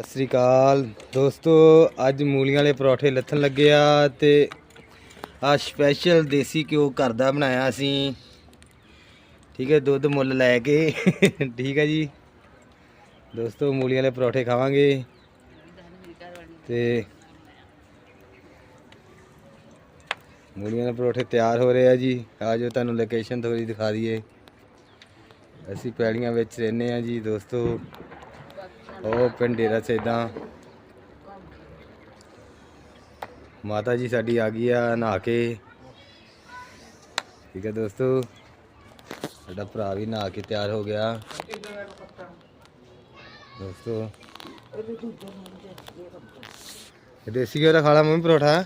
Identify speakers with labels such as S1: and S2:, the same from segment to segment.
S1: ਸਤਿ ਸ੍ਰੀ ਅਕਾਲ। ਦੋਸਤੋ, ਅੱਜ ਮੂਲੀਆਂ ਵਾਲੇ ਪਰੌਠੇ ਲੱਥਣ ਲੱਗੇ ਆ ਤੇ ਆ ਸਪੈਸ਼ਲ ਦੇਸੀ ਘਿਓ ਘਰ ਦਾ ਬਣਾਇਆ ਅਸੀਂ। ਠੀਕ ਹੈ, ਦੁੱਧ ਮੁੱਲ ਲੈ ਕੇ। ਠੀਕ ਹੈ ਜੀ। ਦੋਸਤੋ, ਮੂਲੀਆਂ ਵਾਲੇ ਪਰੌਠੇ ਖਾਵਾਂਗੇ। ਤੇ ਮੂਲੀਆਂ ਦੇ ਪਰੌਠੇ ਤਿਆਰ ਹੋ ਰਹੇ ਆ ਜੀ। ਆ ਜੋ ਤੁਹਾਨੂੰ ਲੋਕੇਸ਼ਨ ਥੋੜੀ ਦਿਖਾ ਦਈਏ। ਅਸੀਂ ਪੈੜੀਆਂ ਵਿੱਚ ਰਹਿੰਦੇ ਆ ਜੀ, ਦੋਸਤੋ। ਉਹ ਪਿੰਡ ਡੇਰਾ ਸੈਦਾ ਮਾਤਾ ਜੀ ਸਾਡੀ ਆ ਗਈ ਆ ਨਹਾ ਕੇ। ਠੀਕ ਹੈ ਦੋਸਤੋ। ਸਾਡਾ ਭਰਾ ਵੀ ਨਹਾ ਕੇ ਤਿਆਰ ਹੋ ਗਿਆ। ਦੋਸਤੋ। ਦੇਸੀ ਘਿਓ ਦਾ ਖਾਲਾ ਮੰਮੀ ਪਰੌਠਾ?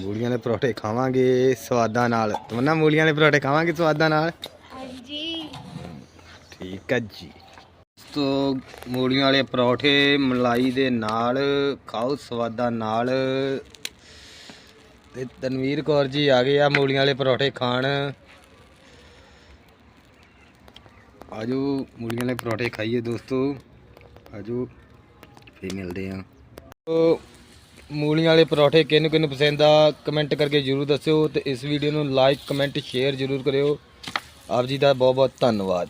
S1: ਮੂਲੀਆਂ ਦੇ ਪਰੌਠੇ ਖਾਵਾਂਗੇ ਸਵਾਦਾਂ ਨਾਲ। ਤਮੰਨਾ ਮੂਲੀਆਂ ਦੇ ਪਰੌਠੇ ਖਾਵਾਂਗੇ ਸਵਾਦਾਂ ਨਾਲ?
S2: ਹਾਂਜੀ।
S1: ਠੀਕ ਹੈ ਜੀ। ਤੋ ਮੂਲੀਆਂ ਵਾਲੇ ਪਰੌਠੇ ਮਲਾਈ ਦੇ ਨਾਲ ਖਾਓ ਸਵਾਦਾਂ ਨਾਲ। ਤੇ ਤਨਵੀਰ ਕੌਰ ਜੀ ਆ ਗਏ ਆ ਮੂਲੀਆਂ ਵਾਲੇ ਪਰੌਠੇ ਖਾਣ। ਆਜੋ ਮੂਲੀਆਂ ਵਾਲੇ ਪਰੌਠੇ ਖਾਈਏ ਦੋਸਤੋ। ਆਜੋ ਫੇਰ ਮਿਲਦੇ ਆ ਤੋ ਮੂਲੀਆਂ ਵਾਲੇ ਪਰੌਠੇ ਕਿਹਨੂੰ ਕਿਹਨੂੰ ਪਸੰਦ ਆ ਕਮੈਂਟ ਕਰਕੇ ਜਰੂਰ ਦੱਸਿਓ ਤੇ ਇਸ ਵੀਡੀਓ ਨੂੰ ਲਾਈਕ ਕਮੈਂਟ ਸ਼ੇਅਰ ਜਰੂਰ ਕਰਿਓ। ਆਪ ਜੀ ਦਾ ਬਹੁਤ ਬਹੁਤ ਧੰਨਵਾਦ।